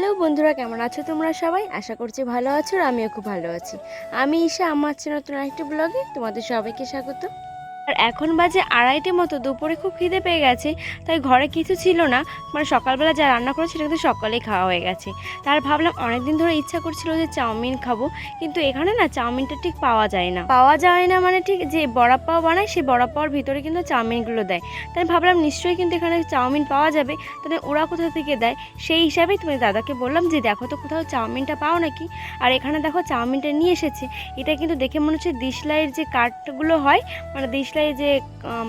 Hello বন্ধুরা, কেমন আছো তোমরা সবাই? আশা করছি ভালো আছো আর আমিও খুব ভালো আছি। আমি ঈশা, আমার নতুন একটা ব্লগে তোমাদের সবাইকে স্বাগত। আর এখন বাজে আড়াইটে মতো, দুপুরে খুব খিদে পেয়ে গেছে, তাই ঘরে কিছু ছিল না। মানে সকালবেলা যা রান্না করে সেটা কিন্তু সকালেই খাওয়া হয়ে গেছে। তার ভাবলাম অনেক দিন ধরে ইচ্ছা করছিল যে চাউমিন খাব, কিন্তু এখানে না চাউমিনটা ঠিক পাওয়া যায় না। পাওয়া যায় না মানে ঠিক যে বড়া পাও বানায় সেই বড়া পাওয়ার ভিতরে কিন্তু চাউমিনগুলো দেয়। তাই ভাবলাম নিশ্চয়ই কিন্তু এখানে চাউমিন পাওয়া যাবে, তাহলে ওরা কোথা থেকে দেয়? সেই হিসাবেই তুমি দাদাকে বললাম যে দেখো তো কোথাও চাউমিনটা পাও নাকি? আর এখানে দেখো চাউমিনটা নিয়ে এসেছে। এটা কিন্তু দেখে মনে হচ্ছে দিশলাইয়ের যে কাঠগুলো হয় মানে দিশলাই যে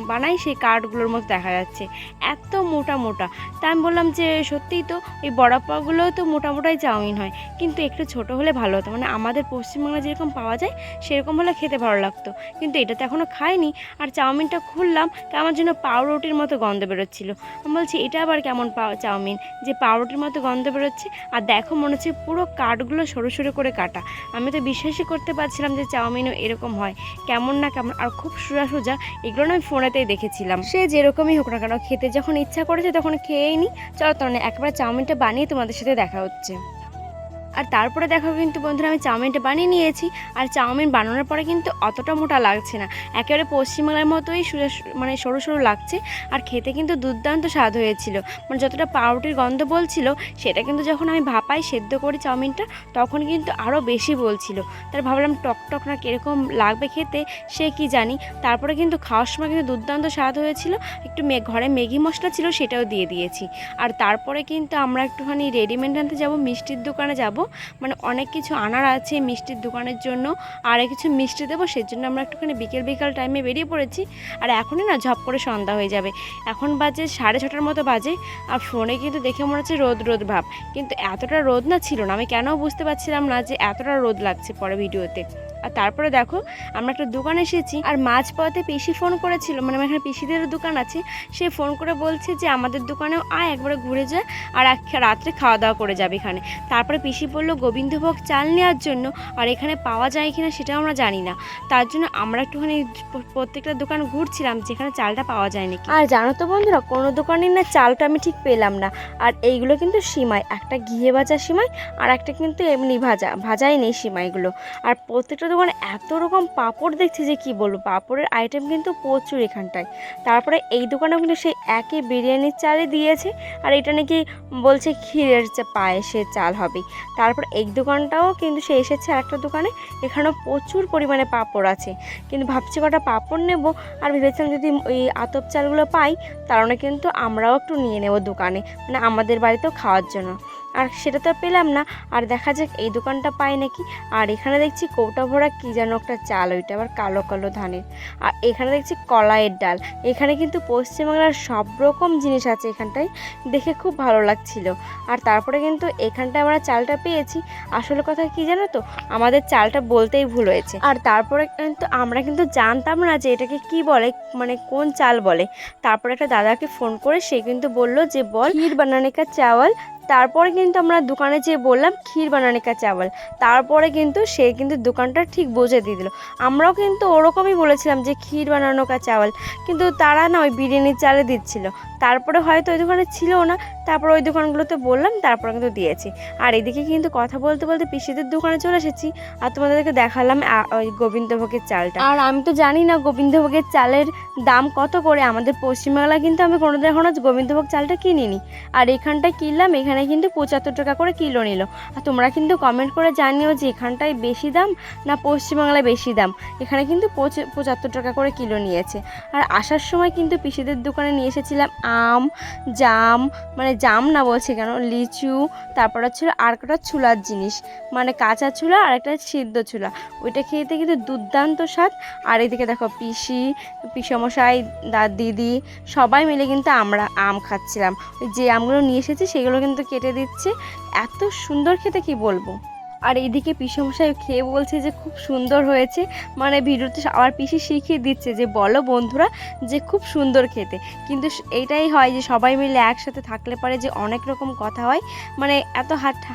বানাই সেই কাঠগুলোর মতো দেখা যাচ্ছে। এত মোটা মোটা। তা আমি বললাম যে, সত্যিই তো এই বড়া তো মোটা মোটাই চাউমিন হয়। কিন্তু একটু ছোট হলে ভালো হতো। মানে আমাদের পশ্চিমবাংলা যেরকম পাওয়া যায়, সেরকম হলে খেতে ভালো লাগতো। কিন্তু এটা তো এখনও খাইনি। আর চাউমিনটা খুললাম কেমন যেন পাউরুটির মতো গন্ধ বেরোচ্ছিল। আমি বলছি, এটা আবার কেমন পাও চাউমিন? যে, পাউরুটির মতো গন্ধ বেরোচ্ছে। আর দেখো, মনে হচ্ছে পুরো কাঠগুলো সরু সরু করে কাটা। আমি তো বিশ্বাসই করতে পারছিলাম যে, চাউমিনও এরকম হয়। কেমন না কেমন। আর খুব সোজা সোজা এগুলো না আমি ফোনেতেই দেখেছিলাম। সে যেরকমই হোক না কেন, খেতে যখন ইচ্ছা করেছে তখন খেয়েই নি। চলো তখন একবার চাউমিনটা বানিয়ে তোমাদের সাথে দেখা হচ্ছে। আর তারপরে দেখো কিন্তু বন্ধুরা, আমি চাউমিনটা বানিয়ে নিয়েছি। আর চাউমিন বানানোর পরে কিন্তু অতটা মোটা লাগছে না। একেবারে পশ্চিমবাংলার মতোই মানে সরু সরু লাগছে। আর খেতে কিন্তু দুর্দান্ত স্বাদ হয়েছিল। মানে যতটা পাউরুটির গন্ধ বলছিল, সেটা কিন্তু যখন আমি ভাপাই সেদ্ধ করি চাউমিনটা, তখন কিন্তু আরও বেশি বলছিল। তার ভাবলাম টক টক না কীরকম লাগবে খেতে, সে কি জানি? তারপরে কিন্তু খাওয়ার সময় কিন্তু দুর্দান্ত স্বাদ হয়েছিল। একটু মে, ঘরে ম্যাগি মশলা ছিল সেটাও দিয়ে দিয়েছি। আর তারপরে কিন্তু আমরা একটুখানি রেডিমেড আনতে যাব, মিষ্টির দোকানে যাব। মানে অনেক কিছু আনার আছে মিষ্টির দোকানের জন্য। আর কিছু মিষ্টি দেবো সেই জন্য আমরা একটুখানি বিকেল বিকাল টাইমে বেরিয়ে পড়েছি। আর এখনই না ঝপ করে সন্ধ্যা হয়ে যাবে। এখন বাজে সাড়ে ছটার মতো বাজে। আর ফোনে কিন্তু দেখে মনে হচ্ছে রোদ রোদ ভাব। কিন্তু এতটা রোদ না ছিল না। আমি কেন বুঝতে পারছিলাম না যে এতটা রোদ লাগছে পরে ভিডিওতে আর তারপরে দেখো, আমরা একটা দোকানে এসেছি আর মাঝ পথে পিসি ফোন করেছিল মানে আমার এখানে পিসিদের দোকান আছে, সে ফোন করে বলছে যে আমাদের দোকানেও আয়, একবারে ঘুরে যায় আর এক রাত্রে খাওয়া দাওয়া করে যাবে এখানে। তারপরে পিসি বলল, গোবিন্দভোগ চাল নেওয়ার জন্য আর এখানে পাওয়া যায় কিনা সেটাও আমরা জানি না। তার জন্য আমরা একটুখানি প্রত্যেকটা দোকান ঘুরছিলাম, যেখানে চালটা পাওয়া যায় নাকি আর জানো তো বন্ধুরা, কোনো দোকানে না চালটা আমি ঠিক পেলাম না। আর এইগুলো কিন্তু সিমাই, একটা ঘিয়ে ভাজা সিমাই আর একটা কিন্তু এমনি ভাজা, ভাজাই নেই সিমাইগুলো। আর প্রত্যেকটা দোকানে এত রকম পাঁপড় দেখছি যে কি বলব? পাঁপড়ের আইটেম কিন্তু প্রচুর এখানটায়। তারপরে এই দোকানেও কিন্তু সেই একই বিরিয়ানির চালই দিয়েছে আর এটা নাকি বলছে ক্ষীরের পায়েসের চাল হবে। তারপর এই দোকানটাও কিন্তু সে এসেছে আর একটা দোকানে, এখানেও প্রচুর পরিমাণে পাঁপড় আছে। কিন্তু ভাবছি কটা পাঁপড় নেব আর ভেবেছিলাম যদি ওই আতপ চালগুলো পাই তাহলে কিন্তু আমরাও একটু নিয়ে নেব দোকানে। মানে আমাদের বাড়িতেও খাওয়ার জন্য। আর সেটা তো পেলাম না। আর দেখা যাক, এই দোকানটা পাই নাকি। আর এখানে দেখছি কৌটা ভরা কী যেন একটা চাল, ওইটা আবার কালো কালো ধানের। আর এখানে দেখছি কলাইয়ের ডাল। এখানে কিন্তু পশ্চিমবাংলার সব রকম জিনিস আছে এখানটায়। দেখে খুব ভালো লাগছিল। আর তারপরে কিন্তু এখানটায় আমরা চালটা পেয়েছি। আসলে কথা কি জানো তো? আমাদের চালটা বলতেই ভুল হয়েছে। আর তারপরে কিন্তু আমরা কিন্তু জানতাম না যে এটাকে কি বলে মানে কোন চাল বলে। তারপরে একটা দাদাকে ফোন করে সে কিন্তু বলল যে, বল, ক্ষীর বানানে কা চাওয়াল তারপরে কিন্তু আমরা দোকানে যেয়ে বললাম ক্ষীর বানানে কা চাওয়াল। তারপরে কিন্তু সে কিন্তু দোকানটা ঠিক বুঝে দিয়ে দিল। আমরাও কিন্তু ওরকমই বলেছিলাম যে ক্ষীর বানানো কা চাওয়াল। কিন্তু তারা না ওই বিরিয়ানির চালে দিচ্ছিল। তারপরে হয়তো ওই দোকানে ছিল না। তারপর ওই দোকানগুলোতে বললাম, তারপরে কিন্তু দিয়েছি। আর এদিকে কিন্তু কথা বলতে বলতে পিসিদের দোকানে চলে এসেছি। আর তোমাদেরকে দেখালাম ওই গোবিন্দভোগের চালটা। আর আমি তো জানি না গোবিন্দভোগের চালের দাম কত করে। আমাদের পশ্চিমবাংলায় কিন্তু আমি কোনোদিন এখনও গোবিন্দভোগ চালটা কিনিনি। আর এখানটায় কিনলাম, এখানে কিন্তু পঁচাত্তর টাকা করে কিলো নিল। আর তোমরা কিন্তু কমেন্ট করে জানিও যে এখানটায় বেশি দাম না পশ্চিমবাংলায় বেশি দাম। এখানে কিন্তু পঁচাত্তর টাকা করে কিলো নিয়েছে। আর আসার সময় কিন্তু পিসিদের দোকানে নিয়ে এসেছিলাম আম, জাম মানে জাম না বলছি কেন, লিচু, তারপর হচ্ছিল আর কটা চুলার জিনিস। মানে কাঁচা চুলা আর একটা সিদ্ধ চুলা। ওইটা খেতে কিন্তু দুর্দান্ত স্বাদ। আর এদিকে দেখো পিসি, পিসমশাই, দা, দিদি সবাই মিলে কিন্তু আমরা আম খাচ্ছিলাম। যে আমগুলো নিয়ে এসেছি, সেগুলো কিন্তু কেটে দিচ্ছে। এত সুন্দর খেতে কি বলব? আর এইদিকে পিসমশাই খেয়ে বলছে যে খুব সুন্দর হয়েছে। মানে ভিডিওতে আবার পিসি শিখিয়ে দিচ্ছে যে, বলো বন্ধুরা যে খুব সুন্দর খেতে। কিন্তু এইটাই হয় যে সবাই মিলে একসাথে থাকলে পারে যে অনেক রকম কথা হয় মানে এত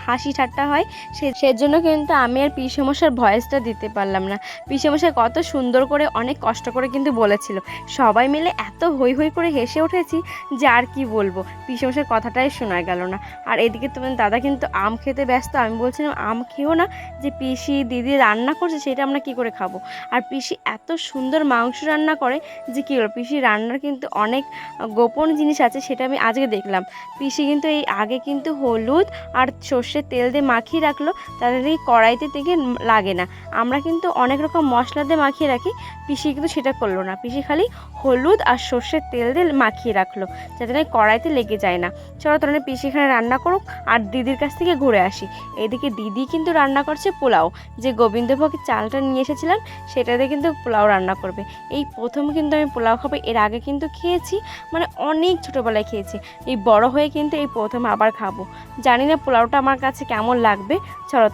হাসি ঠাট্টা হয়, সে, সেজন্য কিন্তু আমি আর পিসমশার ভয়েসটা দিতে পারলাম না। পিসমশাই কত সুন্দর করে, অনেক কষ্ট করে কিন্তু বলেছিল। সবাই মিলে এত হই হই করে হেসে উঠেছি যে আর কি বলব পিসমশার কথাটাই শোনা গেল না। আর এদিকে তোমার দাদা কিন্তু আম খেতে ব্যস্ত, আমি বলছিলাম, আম খেও না যে পিসি দিদি রান্না করছে সেটা আমরা কি করে খাব। আর পিসি এত সুন্দর মাংস রান্না করে যে কী হলো, পিসি রান্নার কিন্তু অনেক গোপন জিনিস আছে সেটা আমি আজকে দেখলাম। পিসি কিন্তু এই আগে কিন্তু হলুদ আর সর্ষের তেল দিয়ে মাখিয়ে রাখল তাদের এই কড়াইতে থেকে লাগে না। আমরা কিন্তু অনেক রকম মশলা দিয়ে মাখিয়ে রাখি, পিসি কিন্তু সেটা করল না। পিসি খালি হলুদ আর সর্ষের তেল দিয়ে মাখিয়ে রাখল, যাতে না কড়াইতে লেগে যায় না। চলো তাহলে পিসি এখানে রান্না করুক আর দিদির কাছ থেকে ঘুরে আসি। এদিকে দিদি কিন্তু রান্না করছে পোলাও। যে গোবিন্দভোগের চালটা নিয়ে এসেছিলাম সেটাতে কিন্তু পোলাও রান্না করবে। এই প্রথম কিন্তু আমি পোলাও খাব, এর আগে কিন্তু খেয়েছি মানে অনেক ছোটোবেলায় খেয়েছি। এই বড় হয়ে কিন্তু এই প্রথম আবার খাব। জানি না পোলাওটা আমার কাছে কেমন লাগবে, চলো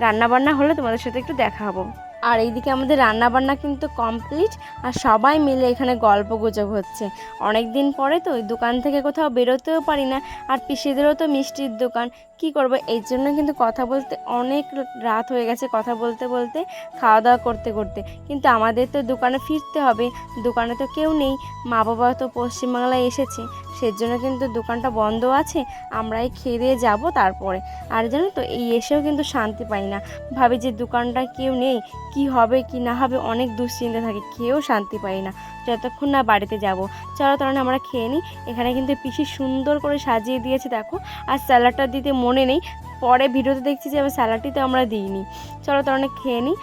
রান্না বান্না হলে তোমাদের সাথে একটু দেখা হব। আর এইদিকে আমাদের রান্না বান্না কিন্তু কমপ্লিট আর সবাই মিলে এখানে গল্প গুজব হচ্ছে। অনেক দিন পরে তো ওই দোকান থেকে কোথাও বেরোতেও পারি না আর পিসিদেরও তো মিষ্টির দোকান। কি করব? এই জন্য কিন্তু কথা বলতে অনেক রাত হয়ে গেছে কথা বলতে বলতে, খাওয়া দাওয়া করতে করতে। কিন্তু আমাদের তো দোকানে ফিরতে হবে। দোকানে তো কেউ নেই। মা বাবা তো পশ্চিমবাংলায় এসেছে। সেজন্য কিন্তু দোকানটা বন্ধ আছে, আমরাই খেয়ে দিয়ে যাব তারপরে। আর জানো তো, এই এসেও কিন্তু শান্তি পাই না। ভাবি যে দোকানটা কেউ নেই, কি হবে, কি না হবে, অনেক দুশ্চিন্তা থাকে, খেয়েও শান্তি পাই না। যতক্ষণ না বাড়িতে যাব। চলো তাহলে আমরা খেয়ে নিই। এখানে কিন্তু পিসি সুন্দর করে সাজিয়ে দিয়েছে, দেখো। আর স্যালাডটা দিতে মনে নেই। পরে ভিডিওতে দেখছি যে আমি স্যালাডটি তো আমরা দিইনি। চলো তাহলে খেয়ে নিই।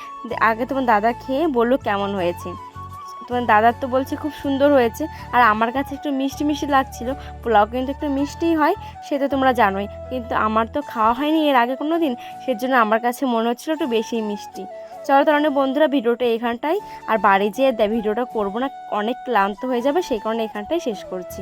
আগে তোমার দাদা খেয়ে বলল কেমন হয়েছে। তোমার দাদার তো বলছে খুব সুন্দর হয়েছে, আর আমার কাছে একটু মিষ্টি মিষ্টি লাগছিল। পোলাও কিন্তু একটু মিষ্টিই হয়, সেটা তোমরা জানোই। কিন্তু আমার তো খাওয়া হয়নি এর আগে কোনো দিন সেজন্য আমার কাছে মনে হচ্ছিল একটু বেশি মিষ্টি। চলো তাহলে বন্ধুরা ভিডিওটা এখানটাই আর বাড়ি যেয়ে ভিডিওটা করব না, অনেক ক্লান্ত হয়ে যাবে, সেই কারণে এখানটাই শেষ করছি।